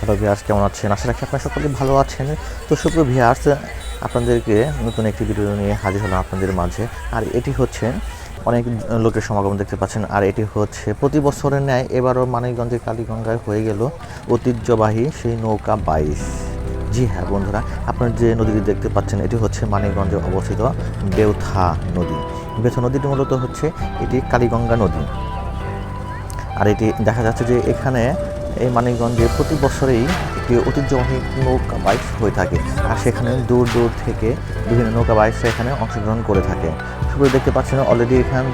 Hello viewers কেমন আছেন? আশা রাখি আপনারা সকলে ভালো আছেন। তো সুপ্রিয় ভিয়ার্স আপনাদেরকে নতুন একটি ভিডিও নিয়ে হাজির হলাম আপনাদের মাঝে। আর এটি হচ্ছে অনেক লোকের সমাগম দেখতে পাচ্ছেন। আর এটি হচ্ছে প্রতি বছরের ন্যায় এবারও মানিকগঞ্জের কালীগঙ্গায় হয়ে গেল ঐতিহ্যবাহী সেই নৌকা বাইশ। জি হ্যাঁ বন্ধুরা, আপনারা যে নদীটি দেখতে পাচ্ছেন, এটি হচ্ছে মানিকগঞ্জে অবস্থিত বেউথা নদী। বেথা নদীটি মূলত হচ্ছে এটি কালীগঙ্গা নদী। আর এটি দেখা যাচ্ছে যে এখানে এই মানিকগঞ্জে প্রতি বছরেই একটি ঐতিহ্যবাহী নৌকা বাইক হয়ে থাকে। আর সেখানে দূর দূর থেকে বিভিন্ন নৌকা বাইক এখানে অংশগ্রহণ করে থাকে। শুধু দেখতে পাচ্ছেন অলরেডি এখান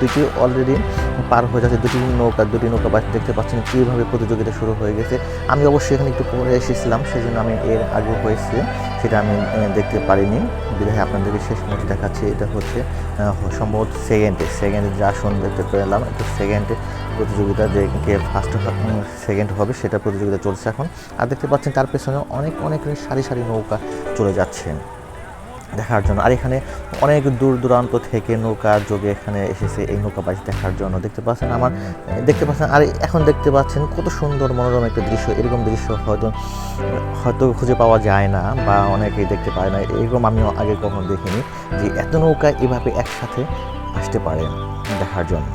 দুটি অলরেডি পার হয়ে যাচ্ছে দুটি নৌকা দুটি নৌকা বাইক দেখতে পাচ্ছেন কীভাবে প্রতিযোগিতা শুরু হয়ে গেছে। আমি অবশ্যই এখানে একটু পরে এসেছিলাম, সেজন্য আমি এর আগে হয়েছে, সেটা আমি দেখতে পারিনি। বিধায় আপনাদেরকে শেষ মুহূর্তে দেখাচ্ছি, এটা হচ্ছে সম্ভবত সেকেন্ডে সেকেন্ডে যা শুন দেখতে পেলাম একটু সেকেন্ডে প্রতিযোগিতা যে কে ফার্স্ট সেকেন্ড হবে সেটা প্রতিযোগিতা চলছে এখন। আর দেখতে পাচ্ছেন তার পেছনে অনেক অনেক সারি সারি নৌকা চলে যাচ্ছে দেখার জন্য। আর এখানে অনেক দূর দূরান্ত থেকে নৌকা যোগে এখানে এসেছে এই নৌকা বাইচ দেখার জন্য। দেখতে পাচ্ছেন আমার, দেখতে পাচ্ছেন, আর এখন দেখতে পাচ্ছেন কত সুন্দর মনোরম একটা দৃশ্য। এরকম দৃশ্য হয়তো হয়তো খুঁজে পাওয়া যায় না বা অনেকেই দেখতে পায় না। এরকম আমিও আগে কখনো দেখিনি যে এত নৌকা এভাবে একসাথে আসতে পারে দেখার জন্য।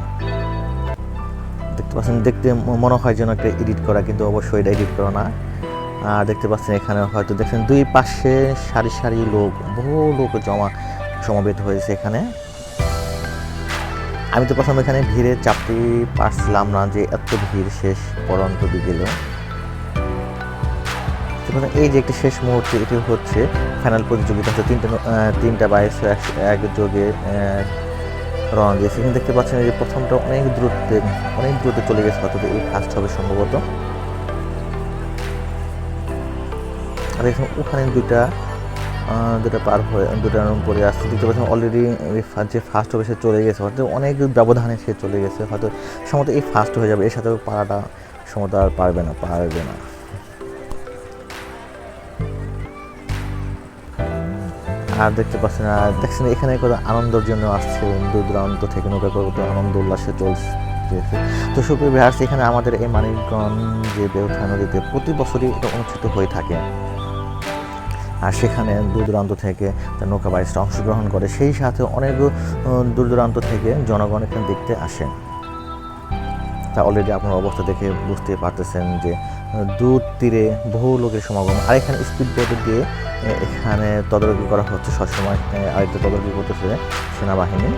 দেখতে পাচ্ছেন দেখতে মনে হয় যেন একটা এডিট করা কিন্তু অবশ্যই এটা এডিট করা না। আর দেখতে পাচ্ছেন এখানে হয়তো দেখছেন দুই পাশে সারি সারি লোক বহু লোক জমা সমবেত হয়েছে এখানে। আমি তো প্রথম এখানে ভিড়ে চাপতে পারছিলাম না যে এত ভিড় শেষ পরন্ত বিকেলে। এই যে একটি শেষ মুহূর্তে এটি হচ্ছে ফাইনাল প্রতিযোগিতা তিনটা আহ, তিনটা বাইশ একযোগে রওনা দিয়েছে এখানে দেখতে পাচ্ছেন যে প্রথমটা অনেক দূরত্বে অনেক দূরত্বে চলে গেছে, হয়তো এই ফার্স্ট হবে সম্ভবত। আর এখানে ওখানে দুইটা দুটা পার হয়ে দুটার পরে আসছে দেখতে পাচ্ছেন অলরেডি যে ফার্স্ট হবে সে চলে গেছে, হয়তো অনেক ব্যবধানে সে চলে গেছে। হয়তো সম্ভবত এই ফার্স্ট হয়ে যাবে, এর সাথে পারাটা সম্ভবত আর পারবে না পারবে না। আর দেখতে পাচ্ছেন, আর দেখছেন এখানে কত আনন্দের জন্য আসছে দূর দূরান্ত থেকে নৌকা করে আনন্দ উল্লাসে চলছে। তো সুপ্রিয় বিহার এখানে আমাদের এই মানিকগঞ্জে বেউথা নদীতে প্রতি বছরই এটা অনুষ্ঠিত হয়ে থাকে। আর সেখানে দূর দূরান্ত থেকে নৌকা বাইশটা অংশগ্রহণ করে, সেই সাথে অনেক দূর দূরান্ত থেকে জনগণ এখানে দেখতে আসে তা অলরেডি আপনার অবস্থা দেখে বুঝতে পারতেছেন যে দূর তীরে বহু লোকের সমাগম। আর এখানে স্পিড বোট দিয়ে এখানে তদারকি করা হচ্ছে সবসময় আরেকটা তদারকি করতেছে সেনাবাহিনী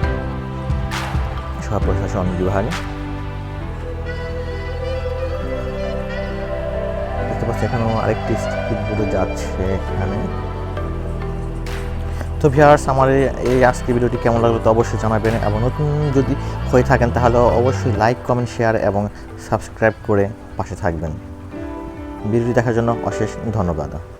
সব প্রশাসন বিভাগে। দেখতে পাচ্ছি এখানেও আরেকটি স্পিড বোটে যাচ্ছে এখানে। তো ভিয়ার্স আমার এই- আজকে ভিডিওটি কেমন লাগল তো অবশ্যই জানাবেন এবং নতুন যদি হয়ে থাকেন তাহলে অবশ্যই লাইক, কমেন্ট, শেয়ার এবং সাবস্ক্রাইব করে পাশে থাকবেন। ভিডিওটি দেখার জন্য অশেষ ধন্যবাদ।